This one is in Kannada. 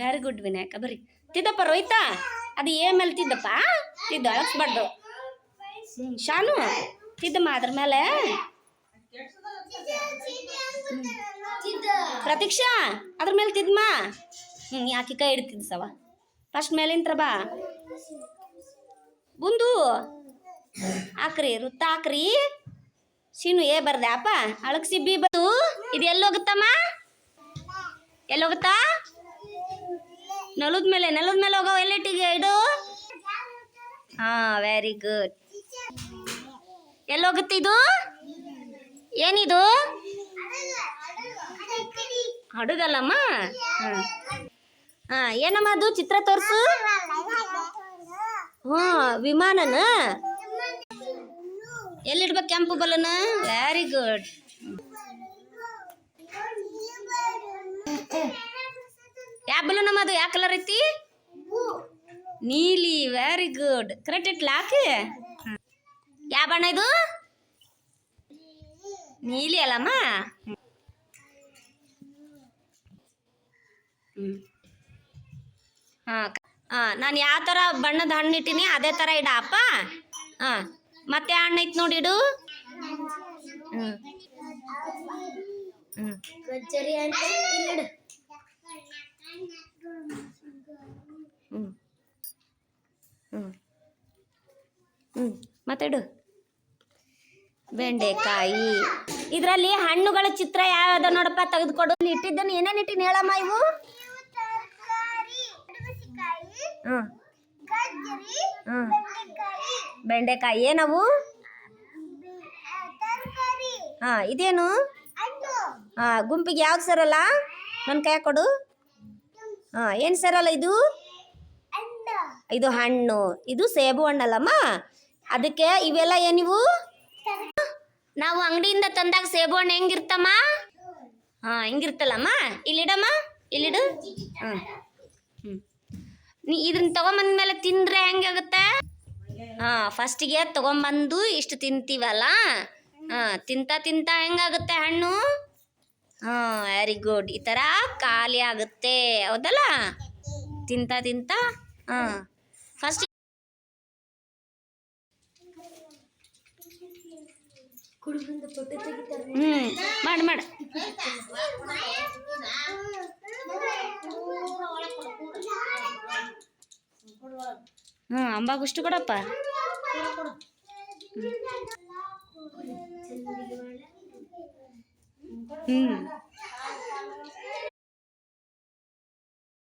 ವೆರಿ ಗುಡ್ ವಿನಾಯಕ ಬರ್ರಿ ತಿದ್ದಪ್ಪ ರೋಹಿತಾ? ಅದು ಏ ಮೇಲೆ ತಿದ್ದಪ್ಪ ತಿದ್ದು, ಅಳಸ್ಬಾರ್ದು. ಶಾನು, ತಿದ್ದಮ್ಮ ಅದ್ರ ಮೇಲೆ. ಪ್ರತೀಕ್ಷಾ, ಅದ್ರ ಮೇಲೆ ತಿದ್ದಮ್ಮ. ಹ್ಞೂ ಯಾಕೆ ಕೈ ಇಡ್ತಿದ್ ಸವ ಫಸ್ಟ್ ಮೇಲಿಂತ್ರ ಬಾ. ಬುಂದು, ಹಾಕ್ರಿ ವೃತ್ತ ಹಾಕ್ರಿ. ಸೀನು ಏ, ಬರ್ದೆ, ಅಪ್ಪ. ಅಳಗ್ಸಿ ಬಿ ಬಂದು. ಇದು ಎಲ್ಲೋಗುತ್ತಮ್ಮ ಎಲ್ಲೋಗುತ್ತಾ ನೆಲದ ಮೇಲೆ ನೆಲದ ಮೇಲೆ ಹೋಗೋ ಎಲ್ಲಿಟ್ಟಿಗೆ ಇಡು ಹಾ ವೆರಿ ಗುಡ್ ಎಲ್ಲೋಗುತ್ತೆ ಇದು? ಏನಿದು? ಹಡಗಲ್ಲಮ್ಮ? ಹಾಂ ಹಾಂ, ಏನಮ್ಮ ಅದು? ಚಿತ್ರ ತೋರಿಸು. ಹ್ಞೂ, ವಿಮಾನನ? ಎಲ್ಲಿಡ್ಬೇಕು ಕೆಂಪು ಬಲನ? ವೆರಿ ಗುಡ್ ಯಾವ ಬಲೂನ್ ಅಮ್ಮ ಅದು ಕಲರ್ ಐತಿ? ನೀಲಿ ವೆರಿ ಗುಡ್ ಕರೆಕ್ಟ್ ಇಟ್ ಹಾಕಿ ಯಾವ ಬಣ್ಣ ಇದು? ನೀಲಿ ಅಲ್ಲಮ್ಮ? ಹಾಂ ಹಾಂ, ನಾನು ಯಾವ ಥರ ಬಣ್ಣದ ಹಣ್ಣು ಇಟ್ಟಿನಿ, ಅದೇ ಥರ ಇಡ ಅಪ್ಪ. ಹಾಂ, ಮತ್ತೆ ಹಣ್ಣು ಐತೆ ನೋಡಿ ಇಡು. ಹ್ಞೂ ಹ್ಞೂ ಹ್ಞೂ ಮಾತಾಡು. ಬೆಂಡೆಕಾಯಿ. ಇದರಲ್ಲಿ ಹಣ್ಣುಗಳ ಚಿತ್ರ ಯಾವ್ಯಾವ್ದು ನೋಡಪ್ಪ ತೆಗೆದುಕೊಡು. ಇಟ್ಟಿದ್ದನ್ನು ಏನೇನು ಇಟ್ಟಿನ ಹೇಳಮ್ಮ ಇವು? ಹಾಂ ಗಜ್ಜರಿ ಬೆಂಡೆಕಾಯಿ ಏನವು? ಹಾಂ ಇದೇನು? ಹಾಂ ಗುಂಪಿಗೆ ಯಾವ್ದು ಸರಲ್ಲ? ನನ್ನ ಕೈ ಕೊಡು. ಹಾಂ ಏನು ಸರಲ್ಲ ಇದು? ಇದು ಹಣ್ಣು. ಇದು ಸೇಬು ಹಣ್ಣಲ್ಲಮ್ಮ? ಅದಕ್ಕೆ ಇವೆಲ್ಲ ಏನಿವು ನಾವು ಅಂಗಡಿಯಿಂದ ತಂದಾಗ ಸೇಬು ಹಣ್ಣು ಹೆಂಗಿರ್ತಮ್ಮ? ಹಾ, ಹೆಂಗಿರ್ತಲ್ಲಮ್ಮ? ಇಲ್ಲಿಡಮ್ಮ, ಇಲ್ಲಿಡು. ಹ್ಞೂ ಹ್ಞೂ ನೀ ಇದನ್ನ ತಗೊಂಬಂದ್ಮೇಲೆ ತಿಂದ್ರೆ ಹೆಂಗಾಗುತ್ತೆ? ಹಾಂ ಫಸ್ಟಿಗೆ ತಗೊಂಬಂದು ಇಷ್ಟು ತಿಂತೀವಲ್ಲ? ಹಾಂ, ತಿಂತ ತಿಂತ ಹೆಂಗಾಗುತ್ತೆ ಹಣ್ಣು? ಹಾಂ ವೆರಿ ಗುಡ್ ಈ ಥರ ಖಾಲಿ ಆಗುತ್ತೆ. ಹೌದಲ್ಲ? ತಿಂತ ತಿಂತ? ಹಾಂ. ಫಸ್ಟ್ ಕುಡಿದಿಂದ ಫೋಟೋ ತೆಗಿತಾರೆ ಹ್ಞೂ ಮಾಡಿ ಮಾಡಿ ಹ್ಞೂ ಅಂಬಾಗುಷ್ಟು ಕೊಡಪ್ಪ ಹ್ಞೂ